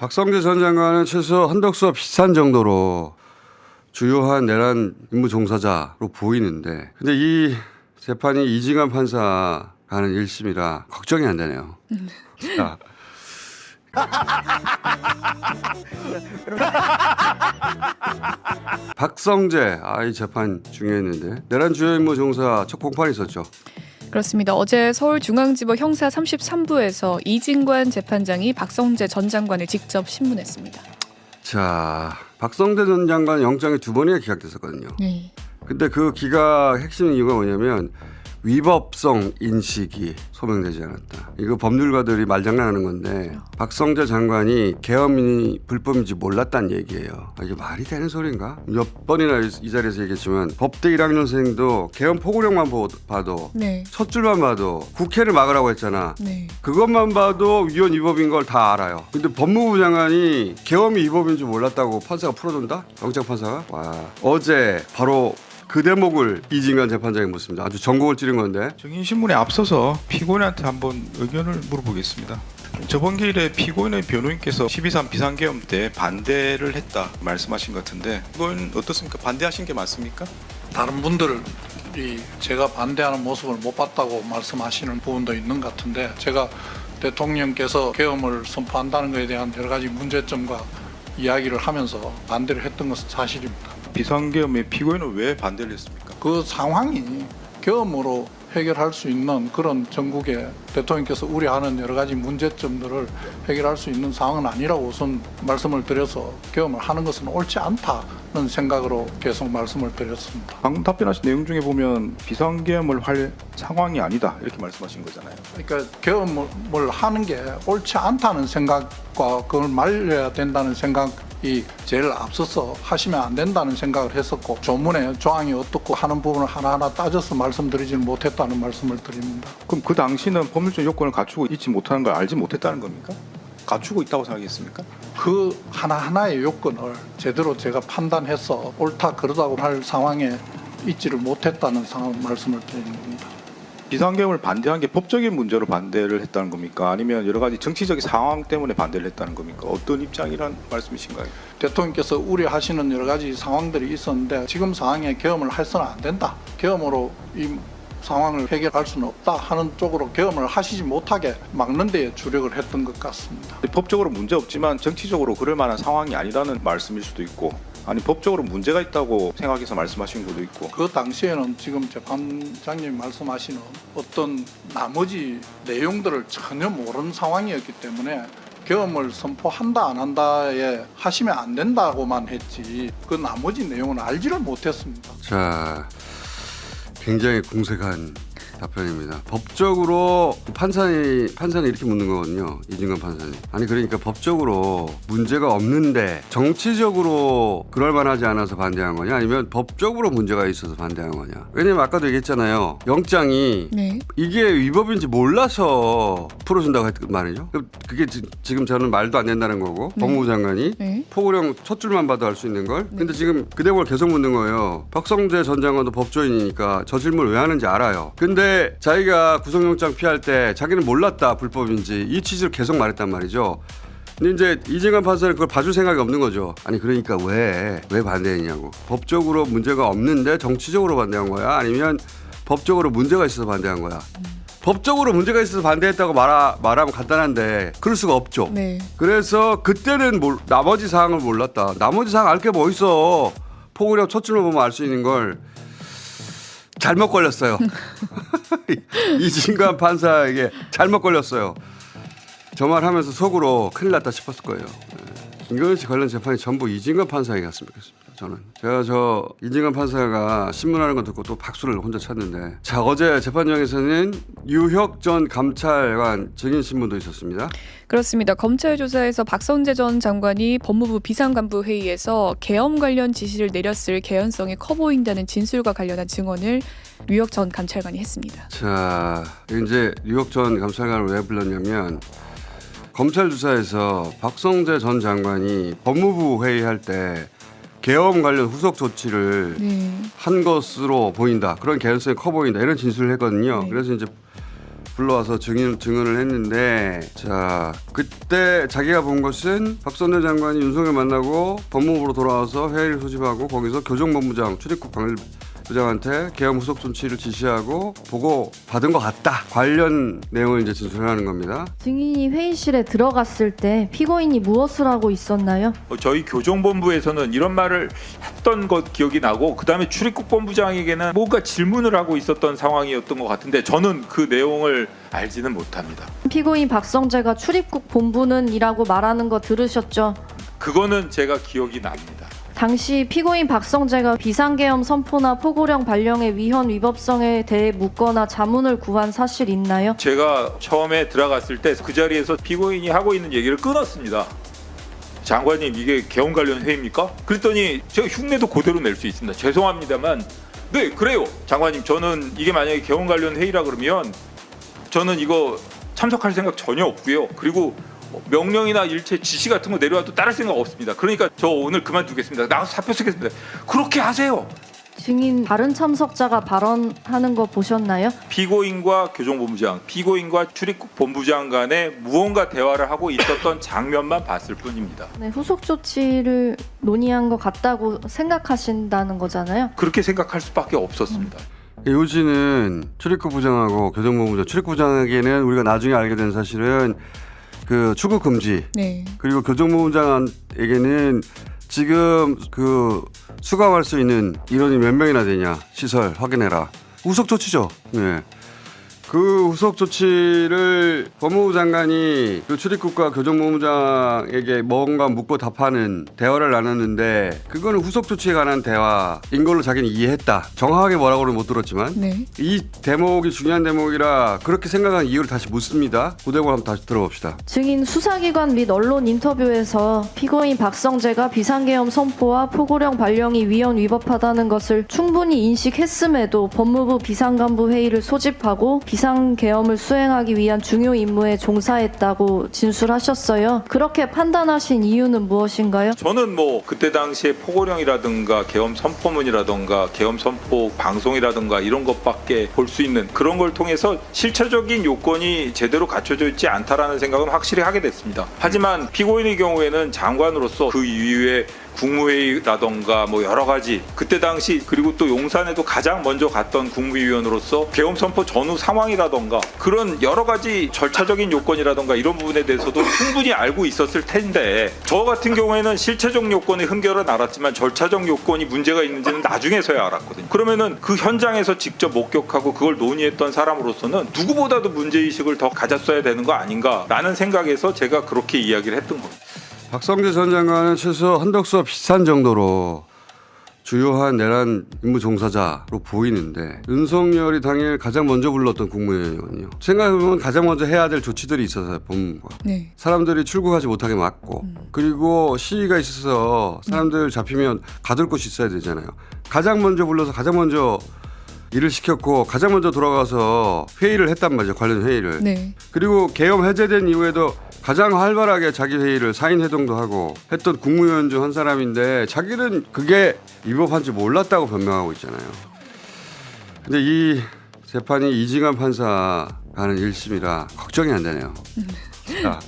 박성재 전 장관은 최소 한덕수와 비슷한 정도로 주요한 내란 임무 종사자로 보이는데 근데 이 재판이 이징환 판사 가는 1심이라 걱정이 안 되네요. 자. 박성재 아이 재판 중요했는데 내란 주요 임무 종사 첫 공판이 있었죠. 그렇습니다. 어제 서울중앙지법 형사 33부에서 이진관 재판장이 박성재 전 장관을 직접 신문했습니다. 자 박성재 전 장관 영장이 두 번이나 기각됐었거든요. 네. 근데 그 기각 핵심 이유가 뭐냐면 위법성 인식이 소명되지 않았다. 이거 법률가들이 말장난하는 건데 박성재 장관이 계엄이 불법인지 몰랐다는 얘기예요. 아, 이게 말이 되는 소리인가? 몇 번이나 이- 이 자리에서 얘기했지만 법대 1학년생도 계엄 포고령만 보- 봐도 네. 첫 줄만 봐도 국회를 막으라고 했잖아. 네. 그것만 봐도 위헌 위법인 걸 다 알아요. 근데 법무부 장관이 계엄이 위법인 줄 몰랐다고 판사가 풀어준다? 영장 판사가? 와. 어제 바로 그 대목을 이진관 재판장이 묻습니다. 아주 전곡을 찌른 건데. 증인신문에 앞서서 피고인한테 한번 의견을 물어보겠습니다. 저번 기일에 피고인의 변호인께서 12.3 비상계엄 때 반대를 했다 말씀하신 것 같은데 이건 어떻습니까? 반대하신 게 맞습니까? 다른 분들 이 제가 반대하는 모습을 못 봤다고 말씀하시는 부분도 있는 것 같은데 제가 대통령께서 계엄을 선포한다는 것에 대한 여러 가지 문제점과 이야기를 하면서 반대를 했던 것은 사실입니다. 비상계엄에 피고인은 왜 반대를 했습니까? 그 상황이 계엄으로 해결할 수 있는 그런 전국에 대통령께서 우려하는 여러 가지 문제점들을 해결할 수 있는 상황은 아니라고 우선 말씀을 드려서 계엄을 하는 것은 옳지 않다는 생각으로 계속 말씀을 드렸습니다. 방금 답변하신 내용 중에 보면 비상계엄을 할 상황이 아니다 이렇게 말씀하신 거잖아요. 그러니까 계엄을 하는 게 옳지 않다는 생각과 그걸 말려야 된다는 생각 이 제일 앞서서 하시면 안 된다는 생각을 했었고 조문에 조항이 어떻고 하는 부분을 하나하나 따져서 말씀드리지는 못했다는 말씀을 드립니다. 그럼 그 당시는 법률적 요건을 갖추고 있지 못하는 걸 알지 못했다는 겁니까? 갖추고 있다고 생각했습니까? 그 하나하나의 요건을 제대로 제가 판단해서 옳다 그러다고 할 상황에 있지를 못했다는 상황 말씀을 드리는 겁니다. 비상계엄을 반대한 게 법적인 문제로 반대를 했다는 겁니까? 아니면 여러 가지 정치적인 상황 때문에 반대를 했다는 겁니까? 어떤 입장이란 말씀이신가요? 대통령께서 우려하시는 여러 가지 상황들이 있었는데 지금 상황에 계엄을 해서는 안 된다. 계엄으로 이 상황을 해결할 수는 없다 하는 쪽으로 계엄을 하시지 못하게 막는 데에 주력을 했던 것 같습니다. 법적으로 문제 없지만 정치적으로 그럴 만한 상황이 아니라는 말씀일 수도 있고 아니 법적으로 문제가 있다고 생각해서 말씀하신 것도 있고 그 당시에는 지금 재판장님 말씀하시는 어떤 나머지 내용들을 전혀 모르는 상황이었기 때문에 계엄을 선포한다 안 한다에 하시면 안 된다고만 했지 그 나머지 내용은 알지를 못했습니다. 자, 굉장히 공색한 답변입니다. 법적으로 판사이 판사는 이렇게 묻는 거거든요. 이진관 판사는. 아니 그러니까 법적으로 문제가 없는데 정치적으로 그럴 만하지 않아서 반대한 거냐 아니면 법적으로 문제가 있어서 반대한 거냐. 왜냐면 아까도 얘기했잖아요. 영장이 네. 이게 위법인지 몰라서 풀어준다고 했단 말이죠. 그럼 그게 지- 지금 저는 말도 안 된다는 거고 네. 법무부 장관이 네. 포고령 첫 줄만 봐도 알 수 있는 걸. 근데 지금 그 대목을 계속 묻는 거예요. 박성재 전 장관도 법조인이니까 저 질문을 왜 하는지 알아요. 근데 자기가 구속영장 피할 때 자기는 몰랐다 불법인지 이 취지를 계속 말했단 말이죠. 근데 이제 이재관 판사는 그걸 봐줄 생각이 없는 거죠. 아니 그러니까 왜 왜 반대했냐고. 법적으로 문제가 없는데 정치적으로 반대한 거야? 아니면 법적으로 문제가 있어서 반대한 거야? 법적으로 문제가 있어서 반대했다고 말하, 말하면 간단한데 그럴 수가 없죠. 네. 그래서 그때는 몰- 나머지 사항을 몰랐다. 나머지 사항 알 게 뭐 있어. 포고령 첫 줄만 보면 알 수 있는 걸 잘못 걸렸어요. 이진관 판사에게 잘못 걸렸어요. 저 말 하면서 속으로 큰일 났다 싶었을 거예요. 예. 김건희 씨 관련 재판이 전부 이진관 판사에게 갔으면 좋겠습니다. 저는 제가 저 이진관 판사가 신문하는 거 듣고 또 박수를 혼자 쳤는데 자 어제 재판장에서는 유혁 전 감찰관 증인 신문도 있었습니다. 그렇습니다. 검찰 조사에서 박성재 전 장관이 법무부 비상간부 회의에서 계엄 관련 지시를 내렸을 개연성이 커 보인다는 진술과 관련한 증언을 유혁 전 감찰관이 했습니다. 자, 이제 뉴욕 전 감찰관을 왜 불렀냐면 검찰 조사에서 박성재 전 장관이 법무부 회의할 때 계엄 관련 후속 조치를 네. 한 것으로 보인다. 그런 개연성이 커 보인다. 이런 진술을 했거든요. 네. 그래서 이제 불러와서 증인 증언을 했는데 자 그때 자기가 본 것은 박선재 장관이 윤석열 만나고 법무부로 돌아와서 회의를 소집하고 거기서 교정본부장 출입국 관리 부장한테 계엄 후속 조치를 지시하고 보고 받은 것 같다 관련 내용을 이제 진술하는 겁니다. 증인이 회의실에 들어갔을 때 피고인이 무엇을 하고 있었나요? 어, 저희 교정본부에서는 이런 말을 했던 것 기억이 나고 그 다음에 출입국 본부장에게는 뭔가 질문을 하고 있었던 상황이었던 것 같은데 저는 그 내용을 알지는 못합니다. 피고인 박성재가 출입국 본부는이라고 말하는 거 들으셨죠? 그거는 제가 기억이 납니다. 당시 피고인 박성재가 비상계엄 선포나 포고령 발령의 위헌 위법성에 대해 묻거나 자문을 구한 사실 있나요? 제가 처음에 들어갔을 때 그 자리에서 피고인이 하고 있는 얘기를 끊었습니다. 장관님 이게 개헌 관련 회의입니까? 그랬더니 제가 흉내도 그대로 낼 수 있습니다. 죄송합니다만 네 그래요 장관님 저는 이게 만약에 개헌 관련 회의라 그러면 저는 이거 참석할 생각 전혀 없고요. 그리고 뭐 명령이나 일체 지시 같은 거 내려와도 따를 생각 없습니다. 그러니까 저 오늘 그만두겠습니다. 나가서 사표 쓰겠습니다. 그렇게 하세요. 증인 다른 참석자가 발언하는 거 보셨나요? 피고인과 교정본부장, 피고인과 출입국 본부장 간에 무언가 대화를 하고 있었던 장면만 봤을 뿐입니다. 네, 후속 조치를 논의한 것 같다고 생각하신다는 거잖아요. 그렇게 생각할 수밖에 없었습니다. 요지는 출입국 부장하고 교정본부장 출입국 부장에게는 우리가 나중에 알게 된 사실은 그 출국 금지 네. 그리고 교정본부장에게는 지금 그 수감할 수 있는 인원이 몇 명이나 되냐 시설 확인해라 후속 조치죠. 네. 그 후속 조치를 법무부 장관이 그 출입국과 교정본부장에게 뭔가 묻고 답하는 대화를 나눴는데 그거는 후속 조치에 관한 대화인 걸로 자기는 이해했다. 정확하게 뭐라고는 못 들었지만 네. 이 대목이 중요한 대목이라 그렇게 생각한 이유를 다시 묻습니다. 그 대목 한번 다시 들어봅시다. 증인 수사기관 및 언론 인터뷰에서 피고인 박성재가 비상계엄 선포와 포고령 발령이 위헌 위법하다는 것을 충분히 인식했음에도 법무부 비상간부 회의를 소집하고 비상 계엄을 수행하기 위한 중요 임무에 종사했다고 진술하셨어요. 그렇게 판단하신 이유는 무엇인가요? 저는 뭐 그때 당시에 포고령이라든가 계엄 선포문이라든가 계엄 선포 방송이라든가 이런 것밖에 볼 수 있는 그런 걸 통해서 실체적인 요건이 제대로 갖춰져 있지 않다라는 생각은 확실히 하게 됐습니다. 하지만 피고인의 경우에는 장관으로서 그 이후에 국무회의라던가 뭐 여러 가지 그때 당시 그리고 또 용산에도 가장 먼저 갔던 국무위원으로서 계엄 선포 전후 상황이라던가 그런 여러 가지 절차적인 요건이라던가 이런 부분에 대해서도 충분히 알고 있었을 텐데 저 같은 경우에는 실체적 요건의 흠결은 알았지만 절차적 요건이 문제가 있는지는 나중에서야 알았거든요. 그러면은 그 현장에서 직접 목격하고 그걸 논의했던 사람으로서는 누구보다도 문제의식을 더 가졌어야 되는 거 아닌가라는 생각에서 제가 그렇게 이야기를 했던 겁니다. 박성재 전 장관은 최소 한덕수와 비슷한 정도로 주요한 내란 임무 종사자로 보이는데 윤석열이 당일 가장 먼저 불렀던 국무위원이거든요. 생각해보면 가장 먼저 해야 될 조치들이 있어서 법무부가 네. 사람들이 출국하지 못하게 막고 그리고 시위가 있어서 사람들 잡히면 가둘 곳이 있어야 되잖아요. 가장 먼저 불러서 가장 먼저 일을 시켰고 가장 먼저 돌아가서 회의를 했단 말이죠. 관련 회의를. 네. 그리고 계엄 해제된 이후에도 가장 활발하게 자기 회의를 사인 회동도 하고 했던 국무위원 중 한 사람인데 자기는 그게 위법한지 몰랐다고 변명하고 있잖아요. 근데 이 재판이 이징한 판사 가는 1심이라 걱정이 안 되네요. 자,